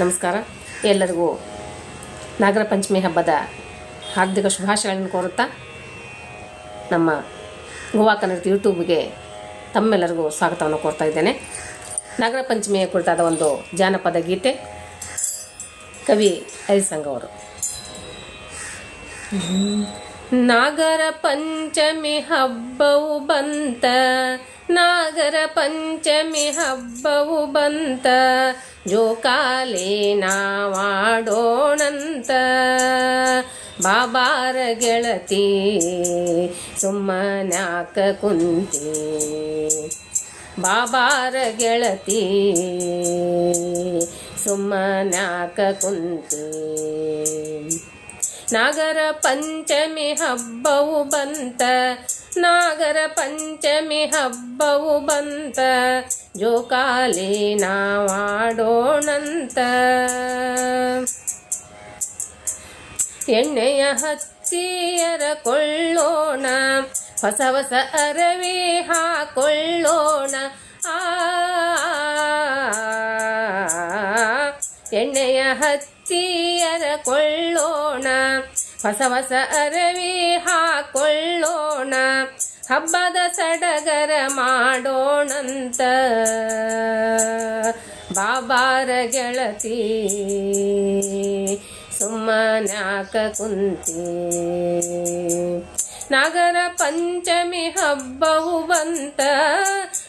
ನಮಸ್ಕಾರ. ಎಲ್ಲರಿಗೂ ನಾಗರ ಪಂಚಮಿ ಹಬ್ಬದ ಹಾರ್ದಿಕ ಶುಭಾಶಯಗಳನ್ನು ಕೋರುತ್ತಾ ನಮ್ಮ ಗೋವಾ ಕನ್ನಡ ಯೂಟ್ಯೂಬ್ಗೆ ತಮ್ಮೆಲ್ಲರಿಗೂ ಸ್ವಾಗತವನ್ನು ಕೋರ್ತಾ ಇದ್ದೇನೆ. ನಾಗರ ಪಂಚಮಿಯ ಕುರಿತಾದ ಒಂದು ಜಾನಪದ ಗೀತೆ ಕವಿ ಹರಿಸಂಗ್ ಅವರು. ನಾಗರ ಪಂಚಮಿ ಹಬ್ಬವು ಬಂತ, ನಾಗರ ಪಂಚಮಿ ಹಬ್ಬವು ಬಂತ ಜೋಕಾಲಿ ನಾವಾಡೋಣಂತ. ಬಾಬಾರ ಗೆಳತಿ, ಸುಮ್ಮನಾಕ ಕುಂತಿ. ಬಾಬಾರ ಗೆಳತಿ, ಸುಮ್ಮನಾಕ ಕುಂತಿ. ನಾಗರ ಪಂಚಮಿ ಹಬ್ಬವು ಬಂತ, ನಾಗರ ಪಂಚಮಿ ಹಬ್ಬವು ಬಂತ ಜೋಕಾಲಿ ನಾವಾಡೋಣಂತ. ಎಣ್ಣೆಯ ಹಚ್ಚಿಯರ ಕೊಳ್ಳೋಣ, ಹೊಸ ಹೊಸ ಅರವಿ ಹಾಕೊಳ್ಳೋಣ. ಆ ಎಣ್ಣೆಯ ಹತ್ತಿಯರ ಕೊಳ್ಳೋಣ. ಹೊಸ ಹೊಸ ಅರವಿ ಹಾಕೊಳ್ಳೋಣ. ಹಬ್ಬದ ಸಡಗರ ಮಾಡೋಣಂತ. ಬಾಬಾರ ಗೆಳತಿ ಸುಮ್ಮನಾಕ ಕುಂತಿ? ನಾಗರ ಪಂಚಮಿ ಹಬ್ಬವು ಬಂತ.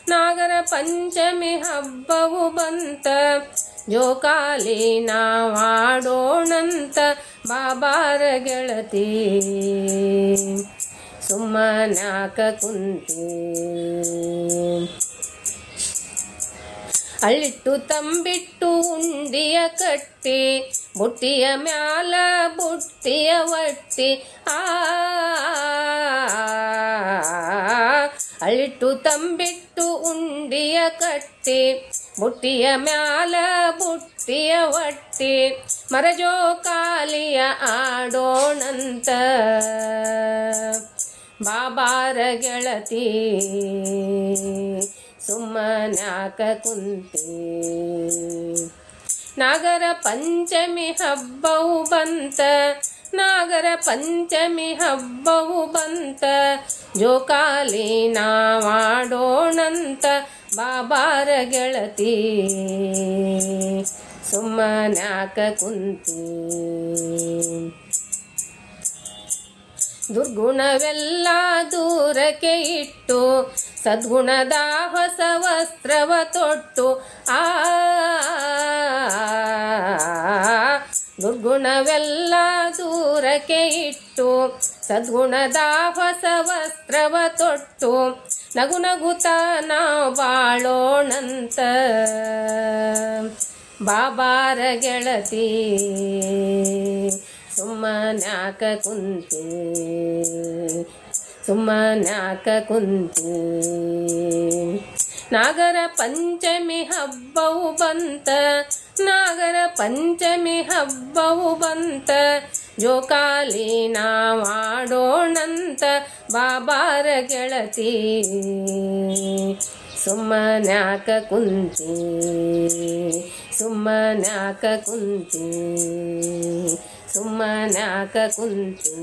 ನಾಗರ ಪಂಚಮಿ ಹಬ್ಬವು ಬಂತ. ಜೋಕಾಲಿ ನಾವಾಡೋಣಂತ ಬಾಬಾರ ಗೆಳತಿ. ಸುಮ್ಮನಾಕ ಕುಂತಿ. ಅಳ್ಳಿಟ್ಟು ತಂಬಿಟ್ಟು ಉಂಡಿಯ ಕಟ್ಟಿ, ಬುಟ್ಟಿಯ ಮ್ಯಾಲ ಬುಟ್ಟಿಯ ಒಟ್ಟಿ. ಆ ಅಳ್ಳಿಟ್ಟು ತಂಬಿಟ್ಟು ಉಂಡಿಯ ಕಟ್ಟಿ ಬುಟ್ಟಿಯ ಮ್ಯಾಲ ಬುಟ್ಟಿಯ ಒಟ್ಟಿ ಮರಜೋ ಕಾಲಿಯ ಆಡೋಣಂತ. ಬಾಬಾರ ಗೆಳತಿ, ಸುಮ್ಮನ್ಯಾಕ ಕುಂತಿ. ನಾಗರ ಪಂಚಮಿ ಹಬ್ಬವು ಬಂತ, ನಾಗರ ಪಂಚಮಿ ಹಬ್ಬವು ಬಂತ. ಜೋಕಾಲಿ ನಾವಾಡೋಣಂತ. ಬಾಬಾರ ಗೆಳತಿ ಸುಮ್ಮನ್ಯಾಕ ಕುಂತಿ. ದುರ್ಗುಣವೆಲ್ಲ ದೂರಕ್ಕೆ ಇಟ್ಟು, ಸದ್ಗುಣದ ಹೊಸ ವಸ್ತ್ರವ ತೊಟ್ಟು, ಆ ದುರ್ಗುಣವೆಲ್ಲ ದೂರಕ್ಕೆ ಇಟ್ಟು, ಸದ್ಗುಣದ ಹೊಸ ವಸ್ತ್ರವ ತೊಟ್ಟು. ನಗು ನಗುತ ನಾವು ಬಾಳೋಣಂತ. ಬಾಬಾರ ಗೆಳತಿ ಸುಮ್ಮನ್ಯಾಕ ಕುಂತಿ. ಸುಮ್ಮನ್ಯಾಕ ಕುಂತಿ. ನಾಗರ ಪಂಚಮಿ ಹಬ್ಬವು ಬಂತ. ನಾಗರ ಪಂಚಮಿ ಹಬ್ಬವು ಬಂತ. ಜೋಕಾಲಿ ನಾವಾಡೋಣಂತ ಬಾಬಾರ ಗೆಳತಿ. ಸುಮ್ಮನ್ಯಾಕ ಕುಂತಿ ಸುಮ್ಮನ್ಯಾಕ ಕುಂತಿ ಸುಮ್ಮನ್ಯಾಕ ಕುಂತಿ.